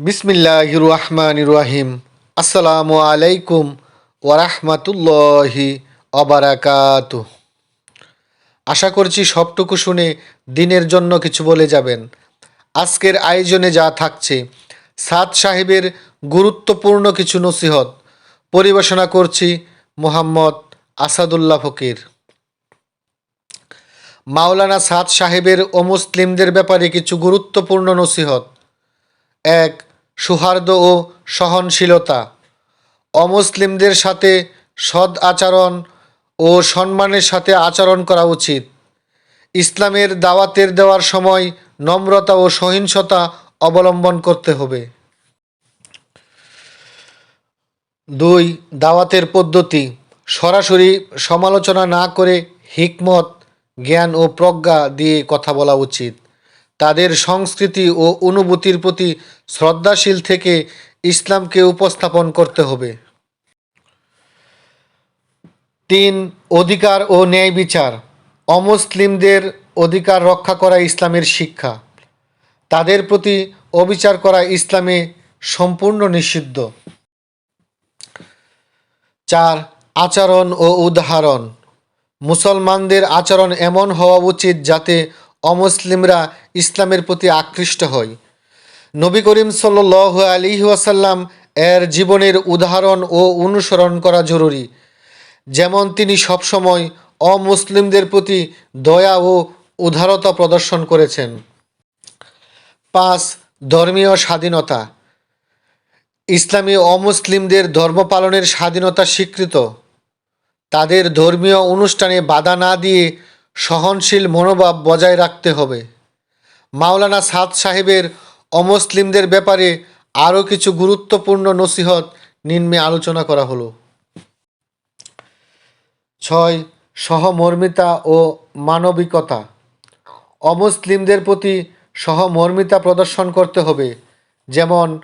বিসমিল্লাহ রহমান রাহিম। আসসালামু আলাইকুম ওরহমতুল্লাহি অবারাকাত আশা করছি সবটুকু শুনে দিনের জন্য কিছু বলে যাবেন। আজকের আয়োজনে যা থাকছে, সাদ সাহেবের গুরুত্বপূর্ণ কিছু নসিহত পরিবেশনা করছি মোহাম্মদ আসাদুল্লাহ ফকির। মাওলানা সাদ সাহেবের অমুসলিমদের ব্যাপারে কিছু গুরুত্বপূর্ণ নসিহত। এক সৌহার্দ্য ও সহনশীলতা। অমুসলিমদের সাথে সদ আচরণ ও সম্মানের সাথে আচরণ করা উচিত। ইসলামের দাওয়াতের দেওয়ার সময় নম্রতা ও সহিংসতা অবলম্বন করতে হবে। দুই, দাওয়াতের পদ্ধতি। সরাসরি সমালোচনা না করে হিকমত, জ্ঞান ও প্রজ্ঞা দিয়ে কথা বলা উচিত। তাদের সংস্কৃতি ও অনুভূতির প্রতি শ্রদ্ধাশীল থেকে ইসলামকে উপস্থাপন করতে হবে। তিন, অধিকার ও ন্যায় বিচার। অমুসলিমদের অধিকার রক্ষা করা ইসলামের শিক্ষা। তাদের প্রতি অবিচার করা ইসলামে সম্পূর্ণ নিষিদ্ধ। চার, আচরণ ও উদাহরণ। মুসলমানদের আচরণ এমন হওয়া উচিত যাতে অমুসলিমরা ইসলামের প্রতি আকৃষ্ট হয়। নবী করিম সাল আলী ওয়াসাল্লাম এর জীবনের উদাহরণ ও অনুসরণ করা জরুরি। যেমন তিনি সবসময় অমুসলিমদের প্রতি দয়া ও উদারতা প্রদর্শন করেছেন। পাঁচ, ধর্মীয় স্বাধীনতা। ইসলামী অমুসলিমদের ধর্ম পালনের স্বাধীনতা স্বীকৃত। তাদের ধর্মীয় অনুষ্ঠানে বাধা না দিয়ে সহনশীল মনোভাব বজায় রাখতে হবে। মাওলানা সাদ সাহেবের অমুসলিমদের ব্যাপারে আরও কিছু গুরুত্বপূর্ণ নসিহত নিম্নে আলোচনা করা হলো। ছয়, সহমর্মিতা ও মানবিকতা। অমুসলিমদের প্রতি সহমর্মিতা প্রদর্শন করতে হবে, যেমন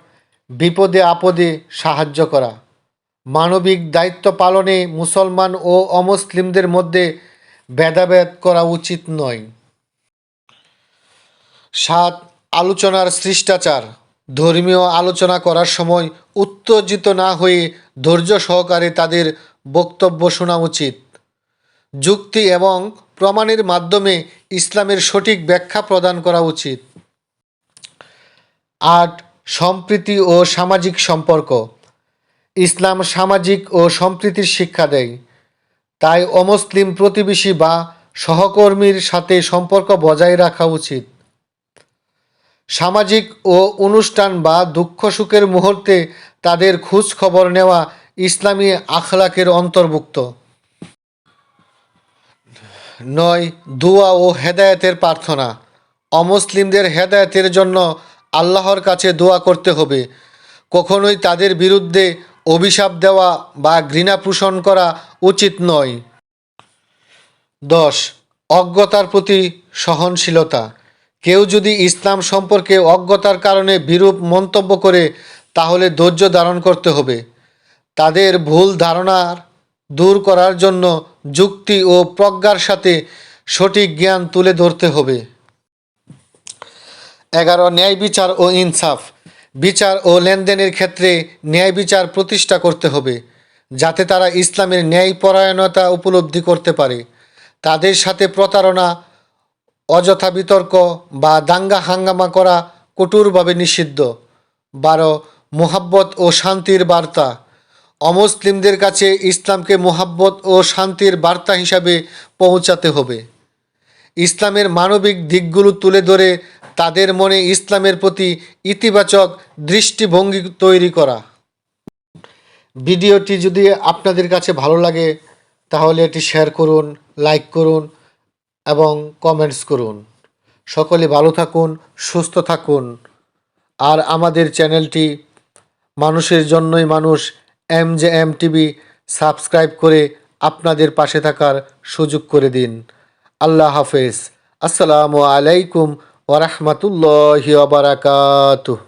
বিপদে আপদে সাহায্য করা। মানবিক দায়িত্ব পালনে মুসলমান ও অমুসলিমদের মধ্যে ভেদাভেদ করা উচিত নয়। সাত, আলোচনার শিষ্টাচার ধর্মীয় আলোচনা করার সময় উত্তেজিত না হয়ে ধৈর্য সহকারে তাদের বক্তব্য শোনা উচিত। যুক্তি এবং প্রমাণের মাধ্যমে ইসলামের সঠিক ব্যাখ্যা প্রদান করা উচিত। আট, সম্প্রীতি ও সামাজিক সম্পর্ক। ইসলাম সামাজিক ও সম্প্রীতির শিক্ষা দেয়। তাই অমুসলিম প্রতিবেশী বা সহকর্মীর সাথে সম্পর্ক বজায় রাখা উচিত। সামাজিক ও অনুষ্ঠান বা দুঃখ সুখের মুহূর্তে তাদের খোঁজ খবর নেওয়া ইসলামী আখলাকের অন্তর্ভুক্ত। নয়, দোয়া ও হেদায়েতের প্রার্থনা। অমুসলিমদের হেদায়েতের জন্য আল্লাহর কাছে দোয়া করতে হবে। কখনোই তাদের বিরুদ্ধে অভিশাপ দেওয়া বা ঘৃণা পোষণ করা উচিত নয়। দশ, অজ্ঞতার প্রতি সহনশীলতা। কেউ যদি ইসলাম সম্পর্কে অজ্ঞতার কারণে বিরূপ মন্তব্য করে, তাহলে ধৈর্য ধারণ করতে হবে। তাদের ভুল ধারণার দূর করার জন্য যুক্তি ও প্রজ্ঞার সাথে সঠিক জ্ঞান তুলে ধরতে হবে। এগারো, ন্যায় বিচার ও ইনসাফ। বিচার ও লেনদেনের ক্ষেত্রে ন্যায় বিচার প্রতিষ্ঠা করতে হবে, যাতে তারা ইসলামের ন্যায় পরায়ণতা উপলব্ধি করতে পারে। তাদের সাথে প্রতারণা, অযথা বিতর্ক বা দাঙ্গা হাঙ্গামা করা কঠোরভাবে নিষিদ্ধ। বারো, মোহাব্বত ও শান্তির বার্তা। অমুসলিমদের কাছে ইসলামকে মোহাব্বত ও শান্তির বার্তা হিসাবে পৌঁছাতে হবে। ইসলামের মানবিক দিকগুলো তুলে ধরে তাদের মনে ইসলামের প্রতি ইতিবাচক দৃষ্টিভঙ্গি তৈরি করা। ভিডিওটি যদি আপনাদের কাছে ভালো লাগে, তাহলে এটি শেয়ার করুন লাইক করুন এবং কমেন্টস করুন। সকলে ভালো থাকুন, সুস্থ থাকুন। আর আমাদের চ্যানেলটি মানুষের জন্যই মানুষ M J M TV subscribe করে আপনাদের পাশে থাকার সুযোগ করে দিন। আল্লাহ হাফেজ। আসসালামু আলাইকুম ওরহমতুল্লাহি বারাকাতুহ